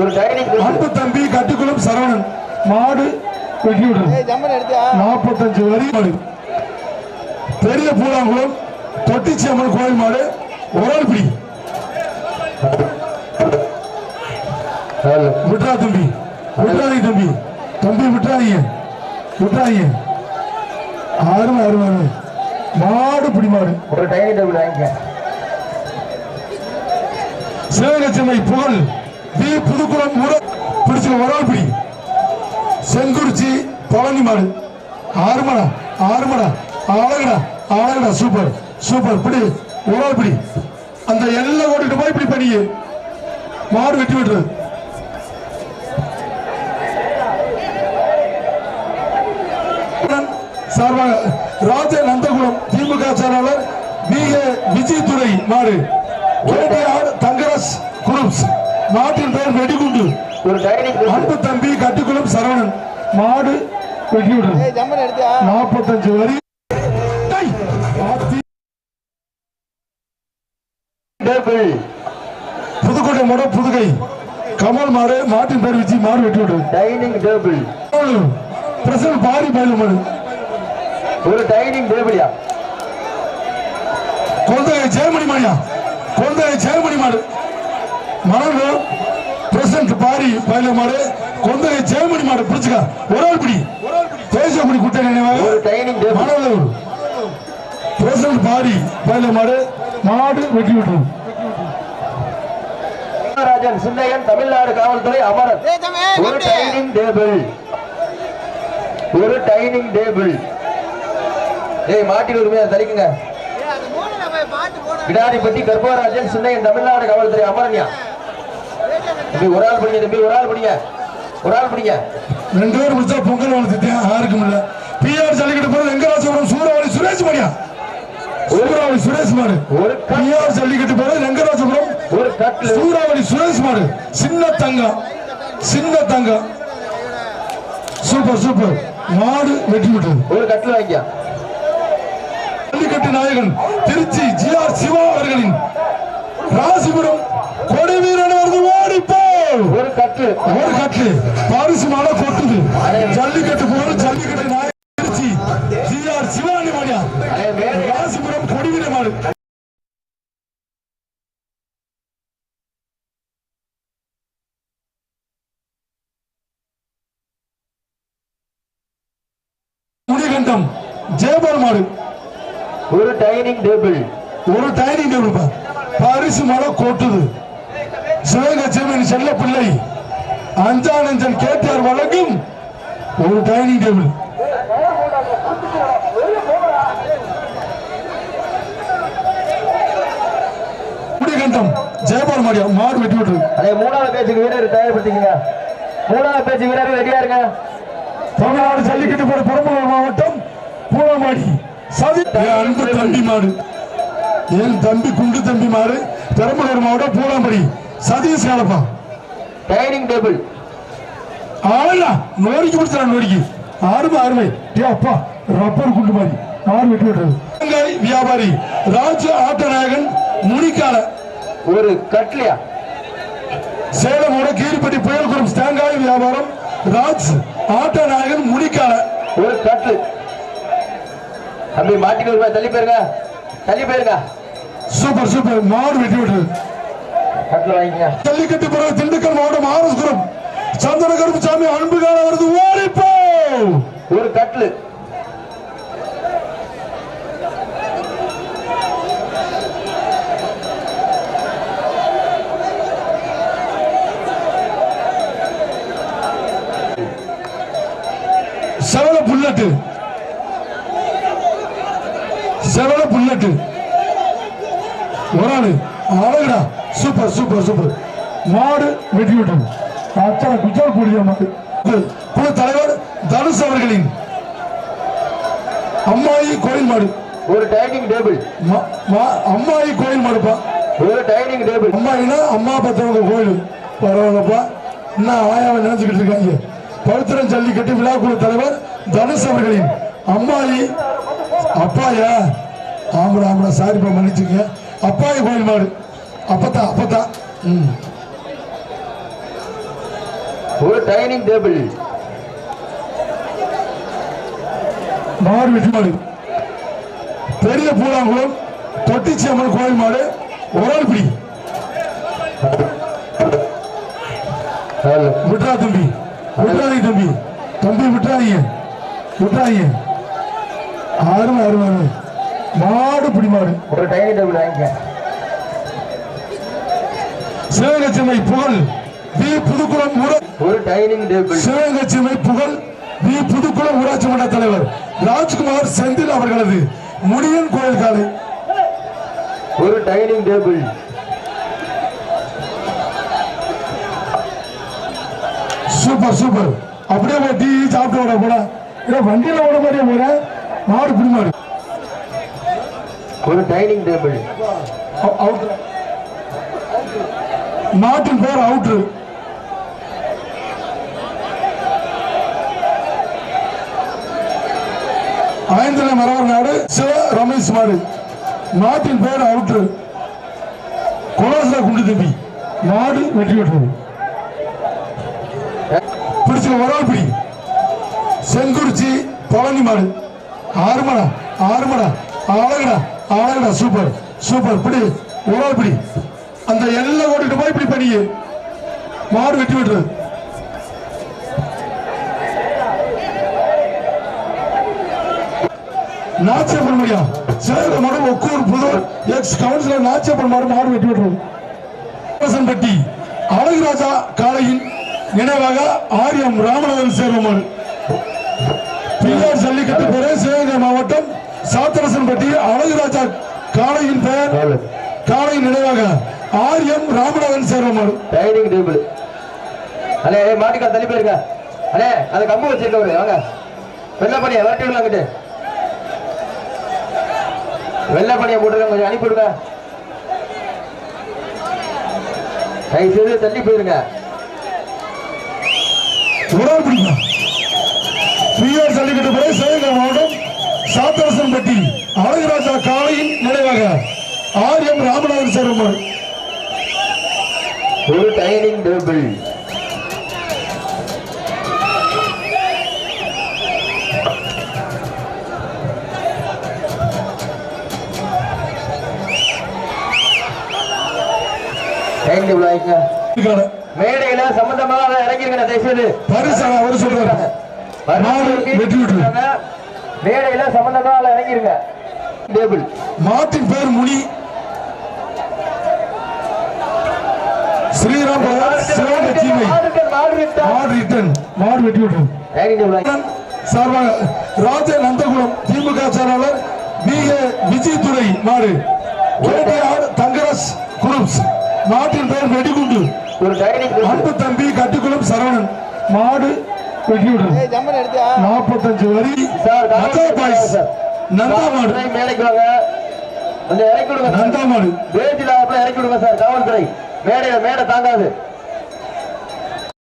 ஒரு டைனிங் அன்பு தம்பி கட்டுக்குளம் சரவணன். மாடு வெட்டி நாற்பத்தஞ்சு வரி மாடு. பெரிய பூலாங்குளம் தொட்டிச்சி அம்மன் கோயில் மாடு ஒரு பிடி விட்ரா தம்பி விட்ராதீங்க தம்பி. தம்பி விட்ராதீங்க அருமை அருமை அருமை. மாடு பிடி மாடு. ஒரு டைனிங் டேபிள் வாங்கிக்க. சிவகச்சமை புகழ். வி புதுக்குளம் உட பிடிச்ச ஒரு பிடி செங்குறிச்சி பழனி மாடு ஆறுமடா ஆறுமடா அழகுடா அழகுடா சூப்பர் சூப்பர் பிடி ஒரு பிடி அந்த எல்லாம் ஓட்டிட்டு போய் இப்படி பண்ணி மாடு வெட்டி விட்டுறது சார்பாக ராஜ நந்தகுலம் திமுக செயலாளர் மிக விஜய் துறை மாடு. கேடிஆர் தங்கரஸ் குரூப்ஸ். நாட்டின் பெயர் வெடிகுண்டு. ஒரு டைனிங் அன்பு தம்பி கட்டுக்குளம் சரவணன். மாடு வெட்டி விடுறது ஜம்மன் எடுத்தியா? நாற்பத்தஞ்சு வரி. புதுக்கோட்டை மாடு புதுகை கமல் மாடு மாட்டின் பேர் வச்சு மாடு வெட்டி விடுறது டைனிங் டேபிள் பிரசன் பாரி பயில மாடு. ஒரு டைனிங் டேபிள்யா கொந்தை ஜெயமணி மாடியா? கொந்தை ஜெயமணி மாடு. மணல் பிரசன்ட் பாரி பயில மாடு கொந்தை ஜெயமணி மாடு பிடிச்சுக்க. ஒரு ஆள் பிடி. தேசியப்படி குட்டை நினைவாக ஒரு டைனிங் டேபிள் மணல் பிரசன்ட் பாரி பயில மாடு மாடு வெட்டி விட்டுரும் ராஜன் சின்னையன் தமிழ்நாடு காவல்துறை தம்பி ஒரு டைனிங் டேபிள் ஒரு டைனிங் டேபிள் ஏய் மாட்டில் உரிமையா தலிக்குங்க கிடாரிப்பட்டி கர்ப்பராஜன் சின்னையன் தமிழ்நாடு காவல்துறை அமரன்யா தம்பி ஒரு ஆள் படிங்க தம்பி ஒரு ஆள் படிங்க. ஒரு ஆள் படிங்க. ரெண்டு பேரும் முடிச்சா பொங்கல் வளர்த்துட்டேன் யாருக்கும் இல்ல. பிஆர் ஜல்லிக்கட்டு போறது வெங்கடாசபுரம் சூறாவளி சுரேஷ் மாடியா? சூறாவளி சுரேஷ் மாடு. ஒரு பிஆர் ஜல்லிக்கட்டு போறது வெங்கடாசபுரம் ஒரு சூறாவளி சுரேஷ் மாடு. சின்ன தங்கம் சின்ன தங்கம் சூப்பர் சூப்பர். மாடு வெற்றி பெற்றது. ஒரு கட்லு வாங்கியா? ஜல்லிக்கட்டு நாயகன் திருச்சி ஜி ஆர் சிவா அவர்களின் ராசிபுரம் கொடி வீரன் வருது ஓடிப்போ ஒரு கட்லு ஒரு கட்டு. பாரிசு கொட்டுது. ஜல்லிக்கட்டு போற ஜல்லிக்கட்டு திருச்சி. ஜி ஆர் சிவானி மேலே ராசிபுரம் கொடி வீர மாடு. முடிகண்டம். ஜெயபால் மாடு. ஒரு டைனிங் டேபிள். ஒரு டைனிங் டேபிள் பரிசு மலை கொட்டுது. சிவகச்சேமன் செல்ல பிள்ளை அஞ்சானஞ்சன் கேட்டார் வழங்கும் ஒரு டைனிங் டேபிள் முடிகண்டம் ஜெயபால் மாடியா மாடு வெட்டி விட்டுரு. அதே மூணாவது பேச்சுக்கு வீரர் தயார்படுத்திக்கங்க. மூணாவது பேச்சு வீரர் ரெடியா இருங்க. தமிழ்நாடு ஜல்லிக்கட்டு போற பெரம்பலூர் மாவட்டம் பூலமாடி சதி அன்பு தம்பி மாடு. என் தம்பி குண்டு தம்பி மாடு? பெரம்பலூர் மாவட்டம் பூலாம்படி சதீஷ் காலப்பா டைனிங் டேபிள் ஆளா நோடிக்கு பிடிச்சான் நோடிக்கு. ஆறுமை அருமை. டே அப்பா ரப்பர் குண்டு மாதிரி. ஆறு வெட்டி தேங்காய் வியாபாரி ராஜ ஆட்டநாயகன் முனிக்கால. ஒரு கட்லியா? சேலமோட கீழ்பட்டி புயல்குளம் தேங்காய் வியாபாரம் ராஜ் ஆட்டநாயகன் முனிக்கால. ஒரு கட்லு தம்பி மாட்டிக்கு ஒரு தள்ளி போயிருங்க. தள்ளி போயிருங்க. Super super. மாடு வெட்டி வாங்கிக்கங்க ஜல்லிக்கட்டு பிறகு திண்டுக்கல் மாவட்டம் ஆரஸ்புரம். சந்தன கருப்புசாமி அன்புகால வருது ஓடிப்போ ஒரு கட்லு செவல புல்லட்டு. செவல புல்லட்டு. ஒரு ஆளு அழகுடா. Super super super. மாடு வெட்டி விட்டது. அத்தனை குஜால் கூடிய குழு தலைவர் தனுஷ் அவர்களின் அம்மாயி கோயில் மாடு. ஒரு டைனிங் டேபிள். அம்மாயி கோயில் மாடுப்பா. ஒரு டைனிங் டேபிள். அம்மாயினா அம்மா பத்தவங்க கோயில். பரவாயில்லப்பா. என்ன ஆயாவை நினைச்சுக்கிட்டு இருக்காங்க. பவித்திரம் ஜல்லிக்கட்டு விழாக்குழு தலைவர் தனுஷ் அவர்களின் அம்மாயி. அப்பாயா? ஆம்பளை ஆம்பளை சாரிப்பா மன்னிச்சுங்க அப்பாயி கோயில் மாடு. அப்பத்தா அப்பத்தா. ம். Dining table. மாடு வெற்றி மாடு. பெரிய பூலாங்குளம் தொட்டிச்சி அம்மன் கோயில் மாடு ஒரு ஆள் பிடி. விட்றா தம்பி விட்றாதீங்க தம்பி. தம்பி விட்றாதீங்க. விட்றாதீங்க. அருமை அருமை மாடு பிடி மாடு. ஒரு டைனிங் டேபிள் வாங்கிக்க. சிவகச்சிமை புகழ் வி புதுக்குளம் ஒரு டைனிங் டேபிள் சிவகச்சிமை புகழ் வி புதுக்குளம் ஊராட்சி மன்ற தலைவர் ராஜ்குமார் செந்தில் அவர்களது முடியன் கோயில் காலை. ஒரு டைனிங் டேபிள் சூப்பர் சூப்பர். அப்படியே போய் டீ சாப்பிட்டு வர போல இல்ல வண்டியில ஓட மாதிரியே போற. மாடு பிடி மாடு ஒரு டைனிங் டேபிள் அவு- அவுட்ரு. நாட்டின் பேர் அவுட்ரு ஐந்தில மரவர் நாடு சிவ ரமேஷ் மாடு. நாட்டின் பேர் அவுட்ரு குலாசா குண்டு தம்பி மாடு வெற்றி பெற்றது. பிடிச்ச வரால் பிடி செங்குறிச்சி பழனி மாடு. ஆறுமடா ஆறுமடா அழகடா அழகடா சூப்பர் சூப்பர் பிடி ஒரு பிடி அந்த எல்லாம் ஓட்டிட்டு போய் இப்படி பண்ணியே. மாடு வெட்டி விட்டுறது நாச்சியப்பன் மடியா சேர மாடு ஒக்கூர் புதூர் எக்ஸ் கவுன்சிலர் நாச்சியப்பன் மாடு மாடு வெட்டி விட்டுறது பட்டி அழகுராஜா காளையின் நினைவாக ஆரியம் ராமநாதன் சேர்வமான். பிள்ளையார் ஜல்லிக்கட்டு பெயர் சிவகங்கை மாவட்டம் சாத்தரசன்பட்டி அழகுராஜா காளையின் பெயர் காளையின் நினைவாக ஆரியம் ராமநாதன் சேர்வமான் டைனிங் டேபிள் அண்ணே மாட்டுக்கா தள்ளி போயிருக்க அண்ணே அந்த கம்பு வச்சிருக்கவரு வாங்க. வெள்ளை பணியை விரட்டி விடுங்க அங்கிட்டு வெள்ளை பணியை போட்டுருங்க கொஞ்சம் அனுப்பி விடுங்க. கை செய்து தள்ளி போயிருங்க. உறவு பிடிக்கும் பிஆர் ஜல்லிக்கட்டு பெயர் சிவகங்கை மாவட்டம் சாத்தரசன்பட்டி அழகுராஜா காளையின் நினைவாக ஆரியம் ராமநாதன் சேர்வமான் ஒரு டைனிங் டேபிள். மேடையில சம்பந்தமாக இறங்கிருங்க தயவுசெய்து அவர் விட்டு மேடையில சம்பந்தமாக இறங்கிருங்க டேபிள் மாட்டின் பேர் முனி. ஸ்ரீராம் சிவகங்கை சீமை மாடு ரிட்டன் மாடு வெட்டி வாங்கி சார்பாக ராஜ நந்தகுலம் திமுக செயலாளர் பி ஏ. விஜய் துறை மாடு தங்கராஜ் குரூப்ஸ். மாட்டின் பெயர் வெடிகுண்டு. அன்பு தம்பி கட்டுக்குளம் சரவணன். மாடு நாற்பத்தஞ்சு வரி. நந்தா பாய்ஸ். நந்தா மாடு. நந்தா மாடு. வேட்டில இறக்கி விடுங்க சார். காவல்துறை. மேடையில மேடை தாங்காது.